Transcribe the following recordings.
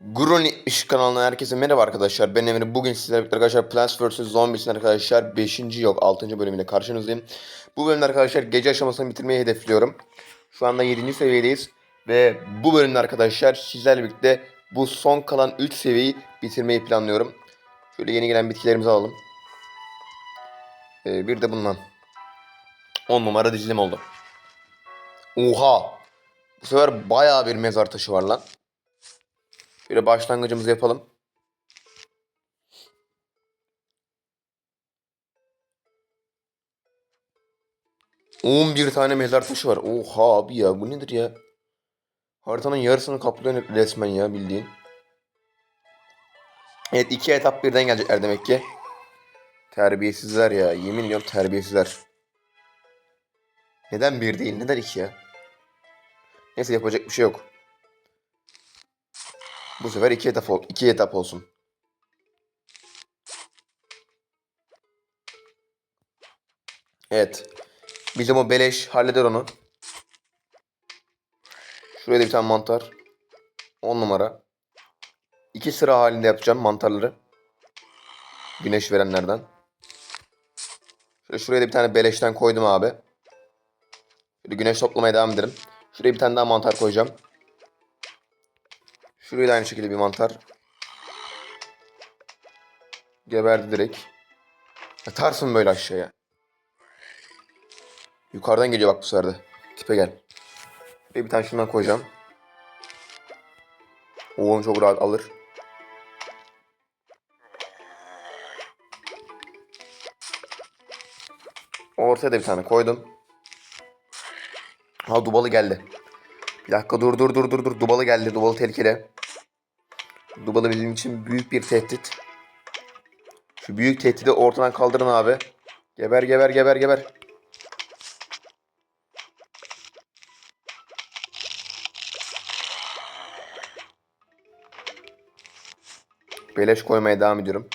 Gurun 70 kanalına herkese merhaba arkadaşlar. Ben Emre. Bugün sizlerle birlikte arkadaşlar Plants vs. Zombies'in arkadaşlar 5. yok 6. bölümüyle karşınızdayım. Bu bölümde arkadaşlar gece aşamasını bitirmeyi hedefliyorum. Şu anda 7. seviyedeyiz. Ve bu bölümde arkadaşlar sizlerle birlikte bu son kalan 3 seviyeyi bitirmeyi planlıyorum. Şöyle yeni gelen bitkilerimizi alalım. Ee, bir de bundan. 10 numara dizilim oldu. Oha! Bu sefer bayağı bir mezar taşı var lan. Şöyle başlangıcımızı yapalım. On bir tane mezar taşı var. Oha abi ya bu nedir ya? Haritanın yarısını kaplıyor resmen ya bildiğin. Evet iki etap birden gelecekler demek ki. Terbiyesizler ya. Yemin ediyorum terbiyesizler. Neden bir değil? Neden iki ya? Neyse yapacak bir şey yok. Bu sefer iki etap, iki etap olsun. Evet. Bizim o beleş halleder onu. Şuraya da bir tane mantar. 10 numara. İki sıra halinde yapacağım mantarları. Güneş verenlerden. Şöyle şuraya da bir tane beleşten koydum abi. Şöyle güneş toplamaya devam edelim. Şuraya bir tane daha mantar koyacağım. Şuraya da aynı şekilde bir mantar. Geberdi direkt. Atarsın böyle aşağıya. Yukarıdan geliyor bak bu sefer de. Tipe gel. Ve bir tane şundan koyacağım. O çok rahat alır. Ortaya da bir tane koydum. Ha dubalı geldi. Bir dakika dur dur dur dur dur. Dubalı geldi. Dubalı tehlikeli. Dubalı bizim için büyük bir tehdit. Şu büyük tehdidi ortadan kaldırın abi. Geber geber geber geber. Beleş koymaya devam ediyorum.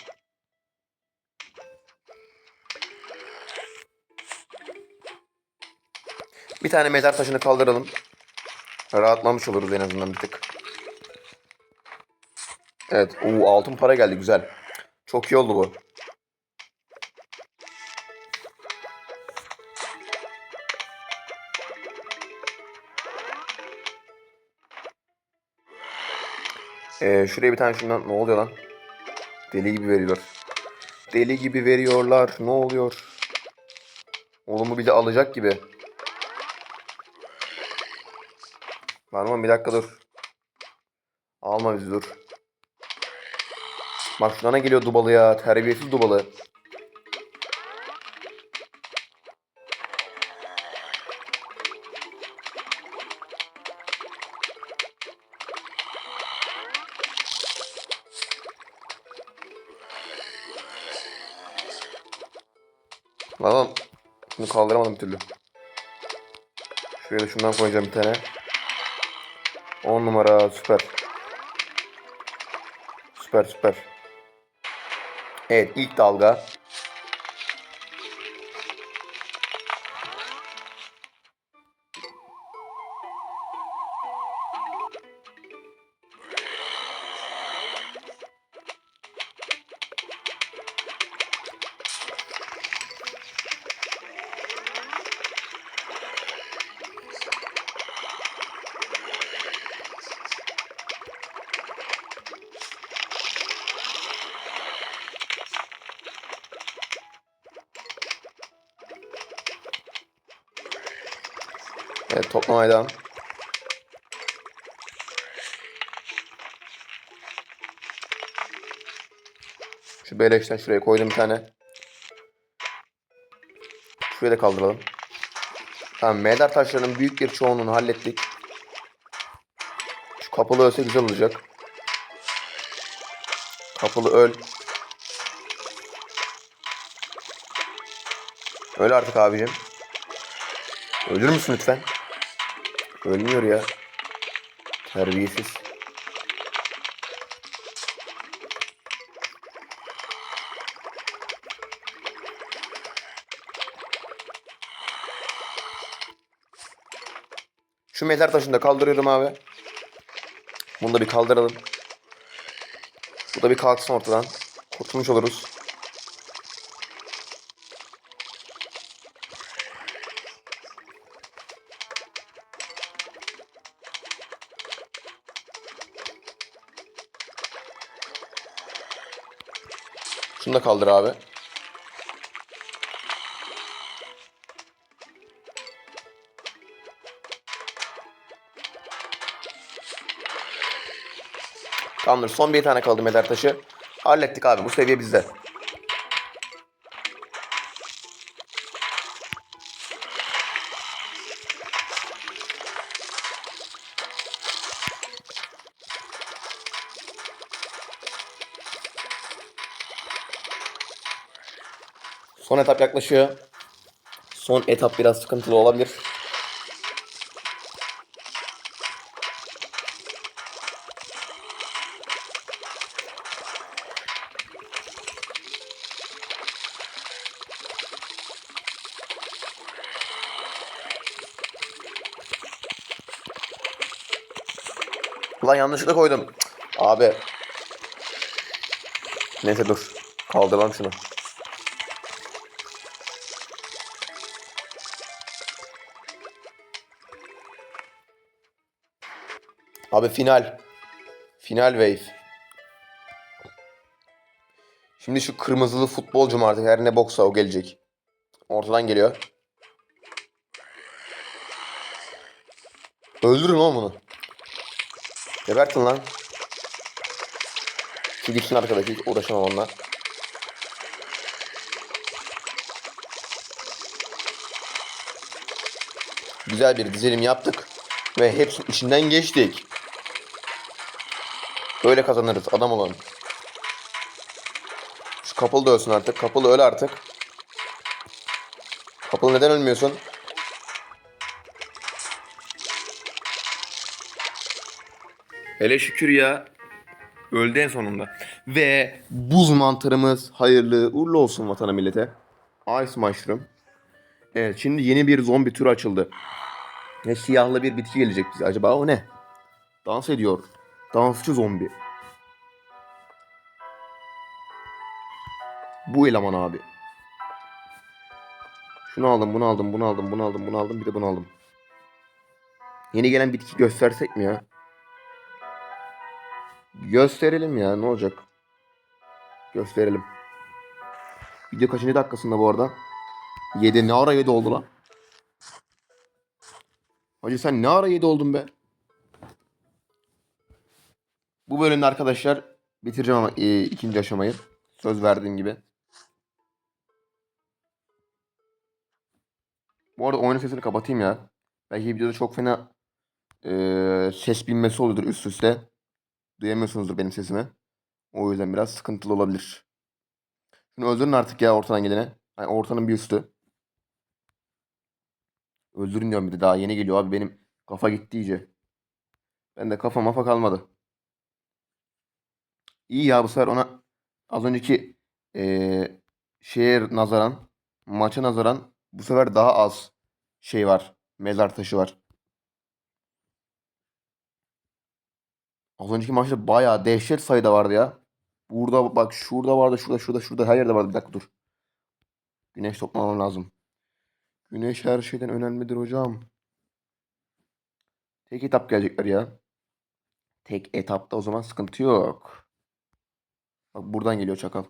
Bir tane mezar taşını kaldıralım. Rahatlamış oluruz en azından bir tık. Evet. Oo, altın para geldi güzel. Çok iyi oldu bu. Ee, şuraya bir tane şundan ne oluyor lan? Deli gibi veriyor. Deli gibi veriyorlar. Ne oluyor? Oğlumu bir alacak gibi. Var bir dakika dur. Alma bizi dur. Şuna geliyor dubalı ya. Terbiyesiz dubalı. Lan. Bunu kaldıramadım bir türlü. Şuraya da şundan koyacağım bir tane. 10 numara süper. Süper süper. Evet ilk dalga. Devam. Şu beleşten şuraya koydum bir tane. Şuraya da kaldıralım. Tamam mezar taşlarının büyük bir çoğunluğunu hallettik. Şu kapalı ölse güzel olacak. Kapalı öl. Öl artık abicim. Ölür müsün lütfen? Ölmüyor ya. Terbiyesiz. Şu mezar taşını da kaldırıyorum abi. Bunu da bir kaldıralım. Bu da bir kalksın ortadan. Kurtulmuş oluruz. Da kaldır abi. Tamamdır. Son bir tane kaldı mezar taşı. Hallettik abi. Bu seviye bizde. Son etap yaklaşıyor. Son etap biraz sıkıntılı olabilir. Ulan yanlışlıkla koydum. Abi. Neyse dur. Kaldıralım şunu. Abi final. Final wave. Şimdi şu kırmızılı futbolcu mu artık her ne boksa o gelecek. Ortadan geliyor. Öldürün oğlum bunu. Gebertin lan. Şu gitsin arkadaki hiç uğraşamam onunla. Güzel bir dizilim yaptık. Ve hepsinin içinden geçtik. Böyle kazanırız adam olan. Şu kapalı da ölsün artık. Kapalı öl artık. Kapalı neden ölmüyorsun? Hele şükür ya. Öldü en sonunda. Ve buz mantarımız hayırlı uğurlu olsun vatana millete. Ice Mushroom. Evet şimdi yeni bir zombi türü açıldı. Ne siyahlı bir bitki gelecek bize. Acaba o ne? Dans ediyor. Dansçı zombi. Bu eleman abi. Şunu aldım, bunu aldım, bunu aldım, bunu aldım, bunu aldım, bir de bunu aldım. Yeni gelen bitki göstersek mi ya? Gösterelim ya, ne olacak? Gösterelim. Video kaçıncı dakikasında bu arada? 7 ne ara 7 oldu lan? Hacı sen ne ara 7 oldun be? Bu bölümde arkadaşlar bitireceğim ama e, ikinci aşamayı. Söz verdiğim gibi. Bu arada oyunun sesini kapatayım ya. Belki videoda çok fena e, ses binmesi oluyordur üst üste. Duyamıyorsunuzdur benim sesimi. O yüzden biraz sıkıntılı olabilir. Şunu öldürün artık ya ortadan gelene. Yani ortanın bir üstü. Öldürün diyorum bir de daha yeni geliyor abi benim kafa gitti iyice. Ben de kafa mafa kalmadı. İyi ya bu sefer ona az önceki eee şeye nazaran maça nazaran bu sefer daha az şey var. Mezar taşı var. Az önceki maçta bayağı dehşet sayıda vardı ya. Burada bak şurada vardı şurada şurada şurada her yerde vardı. Bir dakika dur. Güneş toplamam lazım. Güneş her şeyden önemlidir hocam. Tek etap gelecekler ya. Tek etapta o zaman sıkıntı yok. Bak buradan geliyor çakal.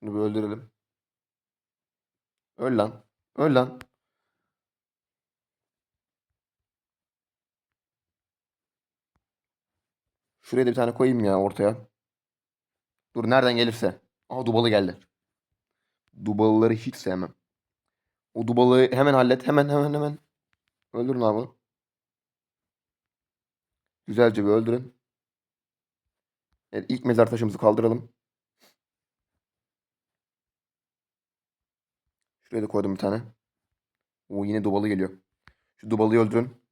Şunu bir öldürelim. Öl lan. Öl lan. Şuraya da bir tane koyayım ya ortaya. Dur nereden gelirse. Aa Dubalı geldi. Dubalıları hiç sevmem. O Dubalı'yı hemen hallet. Hemen hemen hemen. Öldürün abi. Güzelce bir öldürün. Evet, ilk mezar taşımızı kaldıralım. Şuraya da koydum bir tane. O yine Dubalı geliyor. Şu Dubalı'yı öldürün.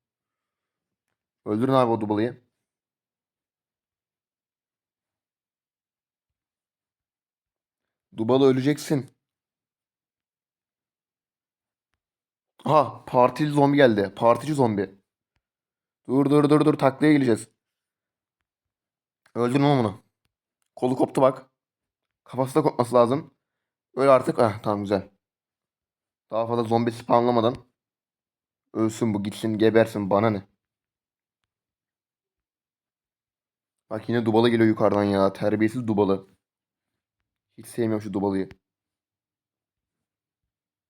Öldürün abi o Dubalı'yı. Dubalı öleceksin. Aha partili zombi geldi. Partici zombi. Dur dur dur dur taklaya geleceğiz. Öldürün oğlum onu. Kolu koptu bak. Kafası da kopması lazım. Öyle artık. Ah tamam güzel. Daha fazla zombi spawnlamadan. Ölsün bu gitsin gebersin bana ne. Bak yine dubalı geliyor yukarıdan ya. Terbiyesiz dubalı. Hiç sevmiyorum şu dubalıyı.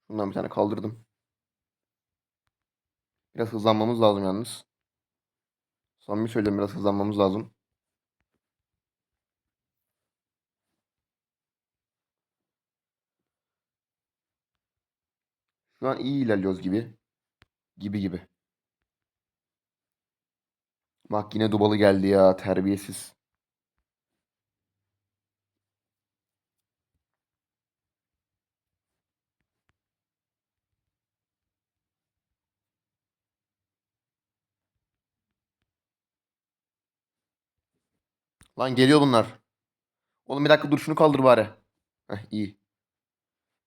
Bundan bir tane kaldırdım. Biraz hızlanmamız lazım yalnız. Samimi söylüyorum biraz hızlanmamız lazım. Şu an iyi ilerliyoruz gibi. Gibi gibi. Bak yine dubalı geldi ya terbiyesiz. Lan geliyor bunlar. Oğlum bir dakika dur şunu kaldır bari. Heh iyi.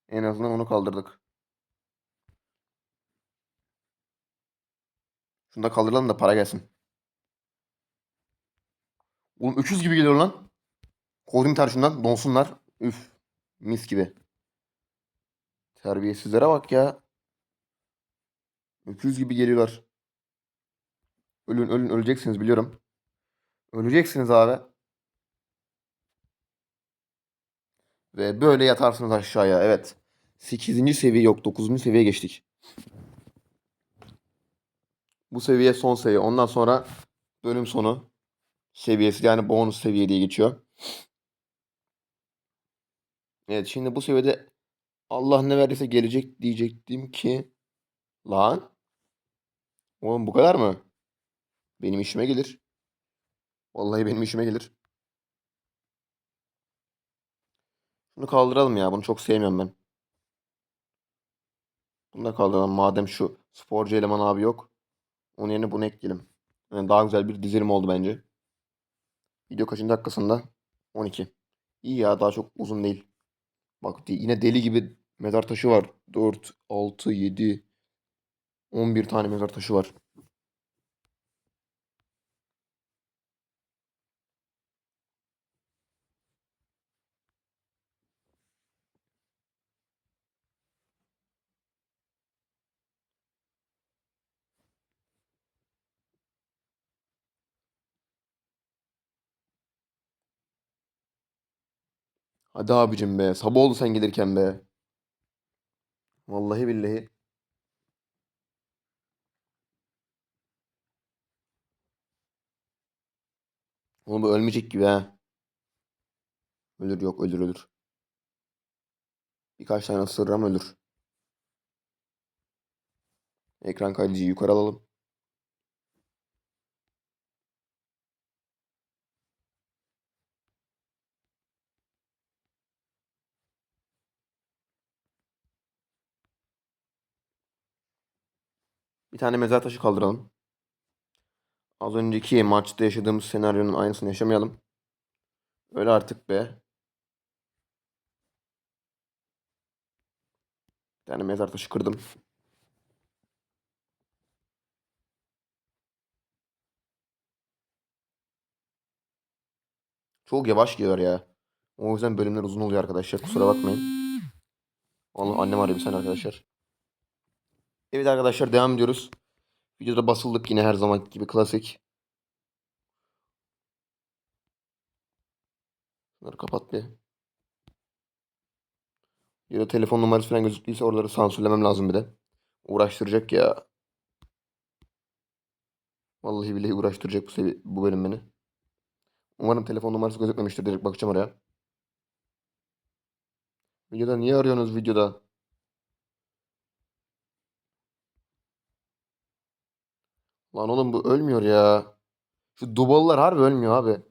En azından onu kaldırdık. Şunu da kaldıralım da para gelsin. Oğlum öküz gibi geliyor lan. Bir tane şundan. Donsunlar. Üf. Mis gibi. Terbiyesizlere bak ya. Öküz gibi geliyorlar. Ölün ölün öleceksiniz biliyorum. Öleceksiniz abi. Ve böyle yatarsınız aşağıya. Evet. 8. seviye yok. 9. seviyeye geçtik. Bu seviye son seviye. Ondan sonra bölüm sonu seviyesi yani bonus seviye diye geçiyor. Evet şimdi bu seviyede Allah ne verdiyse gelecek diyecektim ki lan oğlum bu kadar mı? Benim işime gelir. Vallahi benim işime gelir. Bunu kaldıralım ya. Bunu çok sevmiyorum ben. Bunu da kaldıralım. Madem şu sporcu eleman abi yok. Onun yerine bunu ekleyelim. Yani daha güzel bir dizilim oldu bence. Video kaçıncı dakikasında? 12. İyi ya daha çok uzun değil. Bak yine deli gibi mezar taşı var. 4, 6, 7, 11 tane mezar taşı var. Hadi abicim be. Sabah oldu sen gelirken be. Vallahi billahi. Oğlum bu ölmeyecek gibi ha. Ölür yok ölür ölür. Birkaç tane ısırıram ölür. Ekran kaydedici yukarı alalım. Bir tane mezar taşı kaldıralım. Az önceki maçta yaşadığımız senaryonun aynısını yaşamayalım. Öyle artık be. Bir tane mezar taşı kırdım. Çok yavaş geliyor ya. O yüzden bölümler uzun oluyor arkadaşlar. Kusura bakmayın. Vallahi annem arıyor bir saniye arkadaşlar. Evet arkadaşlar devam ediyoruz. Videoda basıldık yine her zaman gibi klasik. Bunları kapat bir. Ya da telefon numarası falan gözüktüyse oraları sansürlemem lazım bir de. Uğraştıracak ya. Vallahi billahi uğraştıracak bu, sevi- bu bölüm beni. Umarım telefon numarası gözükmemiştir. Direkt bakacağım oraya. Videoda niye arıyorsunuz videoda? Lan oğlum bu ölmüyor ya. Şu dubalılar harbi ölmüyor abi.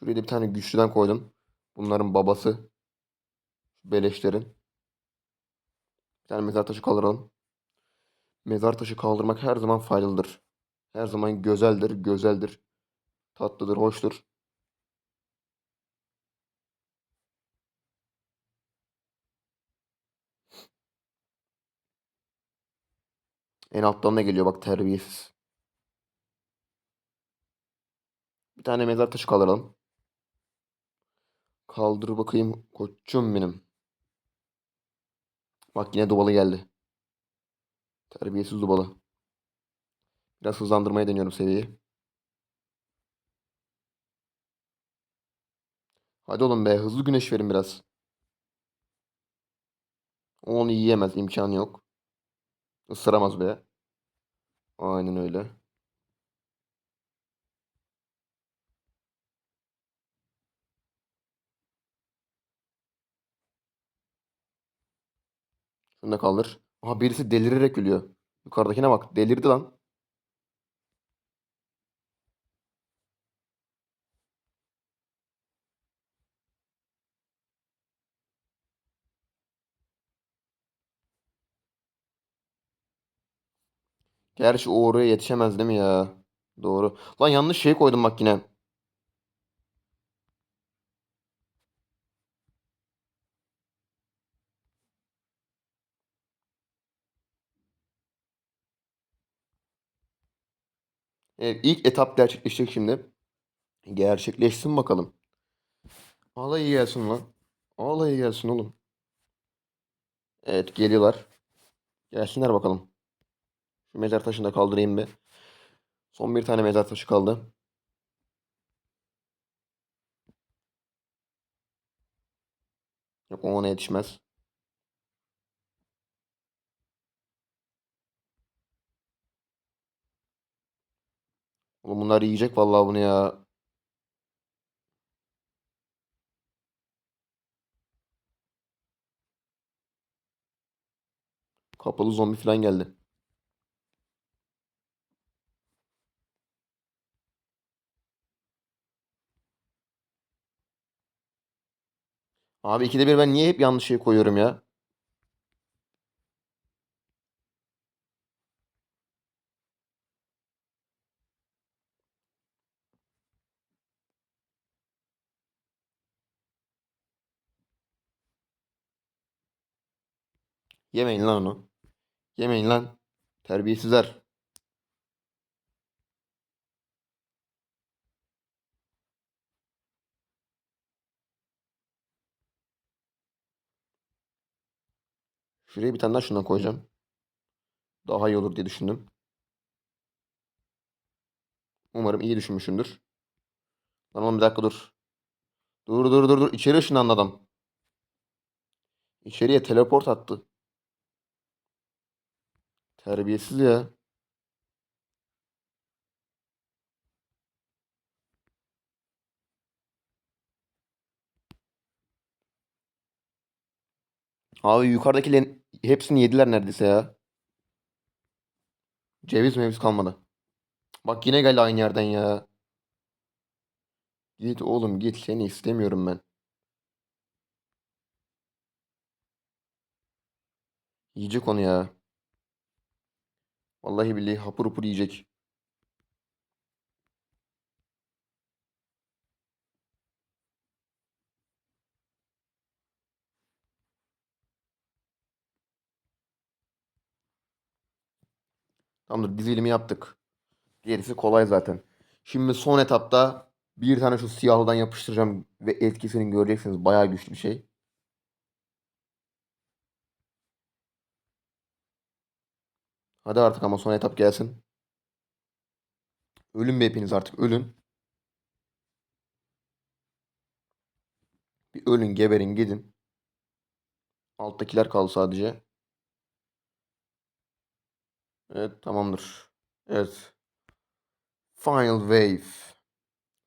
Şuraya da bir tane güçlüden koydum. Bunların babası. Beleşlerin. Bir tane mezar taşı kaldıralım. Mezar taşı kaldırmak her zaman faydalıdır. Her zaman güzeldir, güzeldir. Tatlıdır, hoştur. En alttan da geliyor bak terbiyesiz. Bir tane mezar taşı kaldıralım. Kaldır bakayım koçum benim. Bak yine dubalı geldi. Terbiyesiz dubalı. Biraz hızlandırmaya deniyorum seviyeyi. Hadi oğlum be hızlı güneş verin biraz. Onu yiyemez imkanı yok. Isıramaz be. Aynen öyle. Şunu da kaldır. Aha birisi delirerek ölüyor. Yukarıdakine bak. Delirdi lan. Gerçi o oraya yetişemez değil mi ya? Doğru. Lan yanlış şey koydum bak yine. Evet, ilk etap gerçekleşecek şimdi. Gerçekleşsin bakalım. Alayı gelsin lan. Alayı gelsin oğlum. Evet geliyorlar. Gelsinler bakalım. Mezar taşını da kaldırayım bir. Son bir tane mezar taşı kaldı. Yok ona yetişmez. Oğlum bunlar yiyecek vallahi bunu ya. Kapalı zombi falan geldi. Abi ikide bir ben niye hep yanlış şey koyuyorum ya? Yemeyin lan onu. Yemeyin lan. Terbiyesizler. Şuraya bir tane daha şundan koyacağım. Daha iyi olur diye düşündüm. Umarım iyi düşünmüşümdür. Lan bir dakika dur. Dur dur dur dur. İçeri ışınlandı adam. İçeriye teleport attı. Terbiyesiz ya. Abi yukarıdakilerin hepsini yediler neredeyse ya. Ceviz meviz kalmadı. Bak yine geldi aynı yerden ya. Git oğlum git seni istemiyorum ben. Yiyecek onu ya. Vallahi billahi hapur hapur yiyecek. Tamamdır dizilimi yaptık. Gerisi kolay zaten. Şimdi son etapta bir tane şu siyahlıdan yapıştıracağım ve etkisini göreceksiniz. Bayağı güçlü bir şey. Hadi artık ama son etap gelsin. Ölün be hepiniz artık ölün. Bir ölün geberin gidin. Alttakiler kaldı sadece. Evet tamamdır. Evet. Final wave.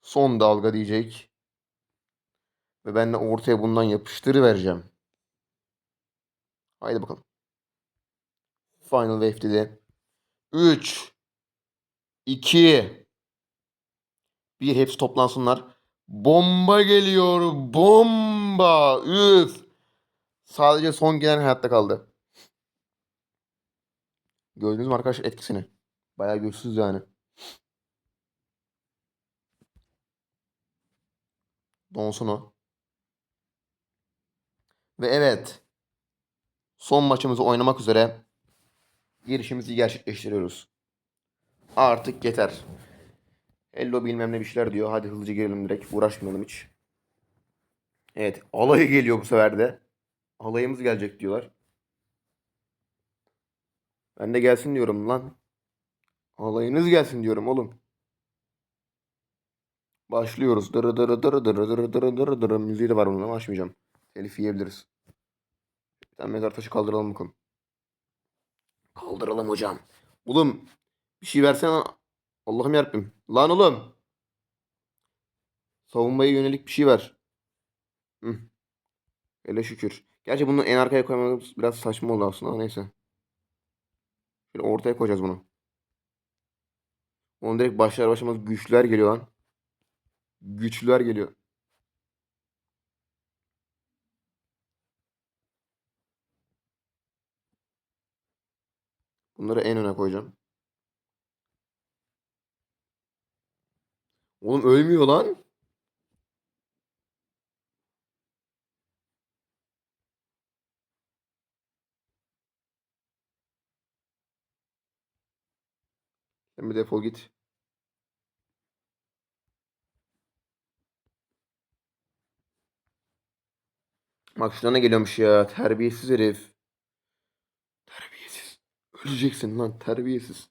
Son dalga diyecek. Ve ben de ortaya bundan yapıştırıvereceğim. Haydi bakalım. Final wave dedi. 3 2 1 hepsi toplansınlar. Bomba geliyor. Bomba. Üf. Sadece son gelen hayatta kaldı. Gördünüz mü arkadaşlar etkisini? Bayağı güçsüz yani. Donsun o. Ve evet. Son maçımızı oynamak üzere girişimizi gerçekleştiriyoruz. Artık yeter. Hello bilmem ne bir şeyler diyor. Hadi hızlıca girelim direkt. Uğraşmayalım hiç. Evet. Alayı geliyor bu sefer de. Alayımız gelecek diyorlar. Ben de gelsin diyorum lan. Alayınız gelsin diyorum oğlum. Başlıyoruz. Dırı dırı dırı dırı dırı dırı dırı dırı. Müziği de var bunun ama açmayacağım. Telif yiyebiliriz. Bir tane mezar taşı kaldıralım bakalım. Kaldıralım hocam. Oğlum bir şey versene lan. Allah'ım yarabbim. Lan oğlum. Savunmaya yönelik bir şey ver. Hı. Hele şükür. Gerçi bunu en arkaya koymamız biraz saçma oldu aslında neyse. Şöyle ortaya koyacağız bunu. Onu direkt başlar başlamaz güçlüler geliyor lan. Güçlüler geliyor. Bunları en öne koyacağım. Oğlum ölmüyor lan. Sen bir defol git. Bak şuna ne geliyormuş ya. Terbiyesiz herif. Terbiyesiz. Öleceksin lan terbiyesiz.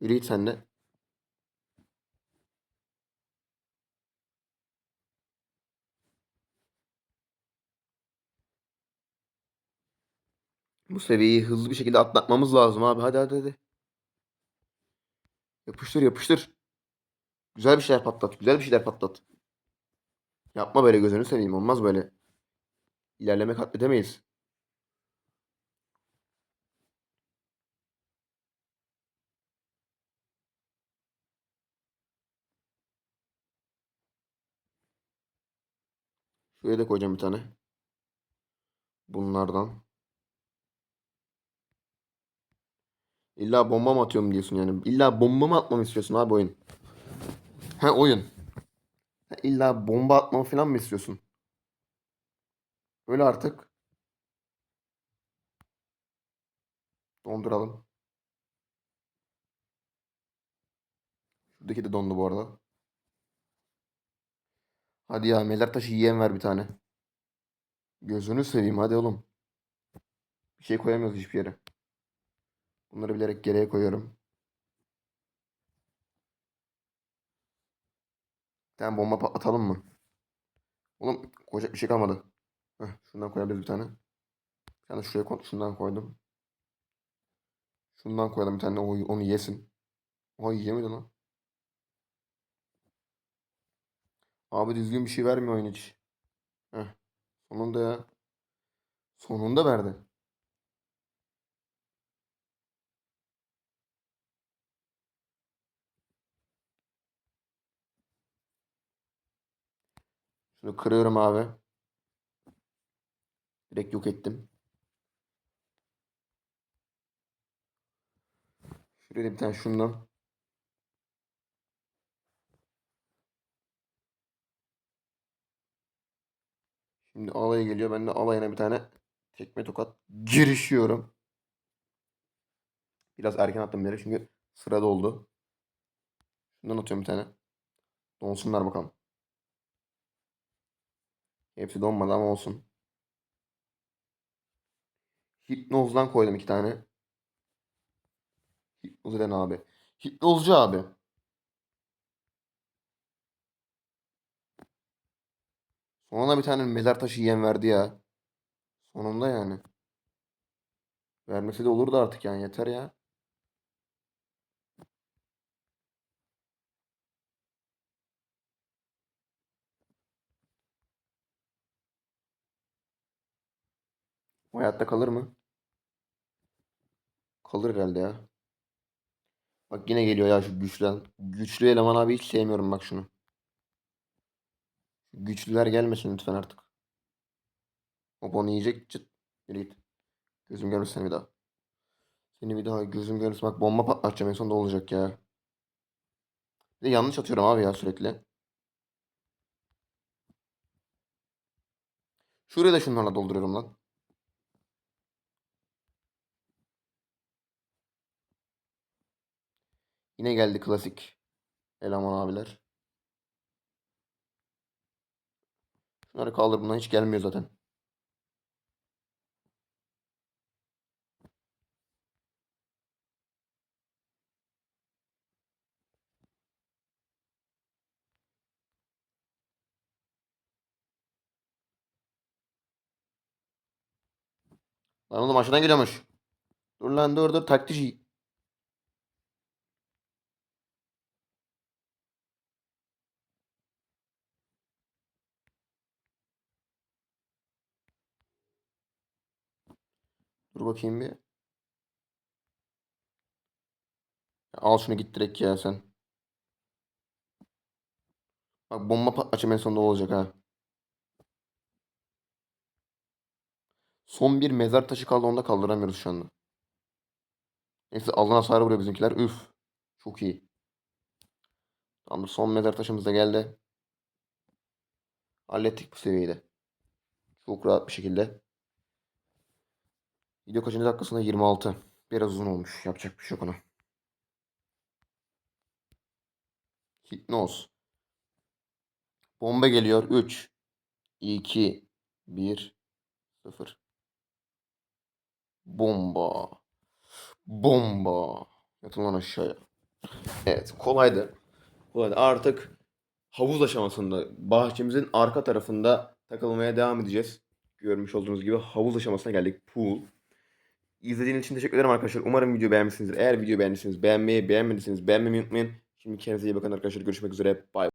Yürü git sen de. Bu seviyeyi hızlı bir şekilde atlatmamız lazım abi. Hadi hadi hadi. Yapıştır yapıştır. Güzel bir şeyler patlat. Güzel bir şeyler patlat. Yapma böyle gözünü seveyim. Olmaz böyle. İlerleme kat edemeyiz. Şuraya da koyacağım bir tane. Bunlardan. İlla bomba mı atıyorum diyorsun yani. İlla bomba mı atmamı istiyorsun abi oyun? Ha oyun. Ha, illa bomba atmamı falan mı istiyorsun? Öyle artık. Donduralım. Şuradaki de dondu bu arada. Hadi ya mezar taşı yiyen ver bir tane. Gözünü seveyim hadi oğlum. Bir şey koyamıyoruz hiçbir yere. Bunları bilerek geriye koyuyorum. Bir tane bomba patlatalım mı? Oğlum koyacak bir şey kalmadı. Heh, şundan koyabiliriz bir tane. Bir tane şuraya koy, şundan koydum. Şundan koyalım bir tane onu yesin. O yiyemedi lan. Abi düzgün bir şey vermiyor oyun hiç. Heh. Sonunda ya. Sonunda verdi. Şunu kırıyorum abi. Direkt yok ettim. Şuraya bir tane şundan. Şimdi alaya geliyor. Ben de alayına bir tane tekme tokat girişiyorum. Biraz erken attım beri çünkü sıra doldu. Şundan atıyorum bir tane. Donsunlar bakalım. Hepsi donmadı ama olsun. Hipnozdan koydum iki tane. Hipnoz eden abi. Hipnozcu abi. Sonuna bir tane mezar taşı yiyen verdi ya. Sonunda yani. Vermesi de olurdu artık yani yeter ya. Hayatta kalır mı? Kalır herhalde ya. Bak yine geliyor ya şu güçlü. Güçlü eleman abi hiç sevmiyorum bak şunu. Güçlüler gelmesin lütfen artık. Hop onu yiyecek çıt. Yürü git. Gözüm görmesin seni bir daha. Seni bir daha gözüm görmesin. Bak bomba patlatacağım en sonunda olacak ya. Bir de yanlış atıyorum abi ya sürekli. Şurayı da şunlarla dolduruyorum lan. Yine geldi klasik. Eleman abiler. Şunları kaldır bundan hiç gelmiyor zaten. Lan oğlum aşağıdan geliyormuş. Dur lan dur dur taktici. Dur bakayım bir. Al şunu git direkt ya sen. Bak bomba patlatacağım en sonunda olacak ha. Son bir mezar taşı kaldı onu da kaldıramıyoruz şu anda. Neyse alan hasarı vuruyor bizimkiler. Üf. Çok iyi. Tamamdır son mezar taşımız da geldi. Hallettik bu seviyeyi de. Çok rahat bir şekilde. Video kaçıncı dakikasında? 26. Biraz uzun olmuş. Yapacak bir şey yok ona. Hipnoz. Bomba geliyor. 3, 2, 1, 0. Bomba. Bomba. Yatın lan aşağıya. Evet kolaydı. Kolaydı. Artık havuz aşamasında bahçemizin arka tarafında takılmaya devam edeceğiz. Görmüş olduğunuz gibi havuz aşamasına geldik. Pool. İzlediğiniz için teşekkür ederim arkadaşlar. Umarım video beğenmişsinizdir. Eğer video beğendiyseniz beğenmeyi, beğenmediyseniz beğenmeyi unutmayın. Şimdi kendinize iyi bakın arkadaşlar. Görüşmek üzere. Bye.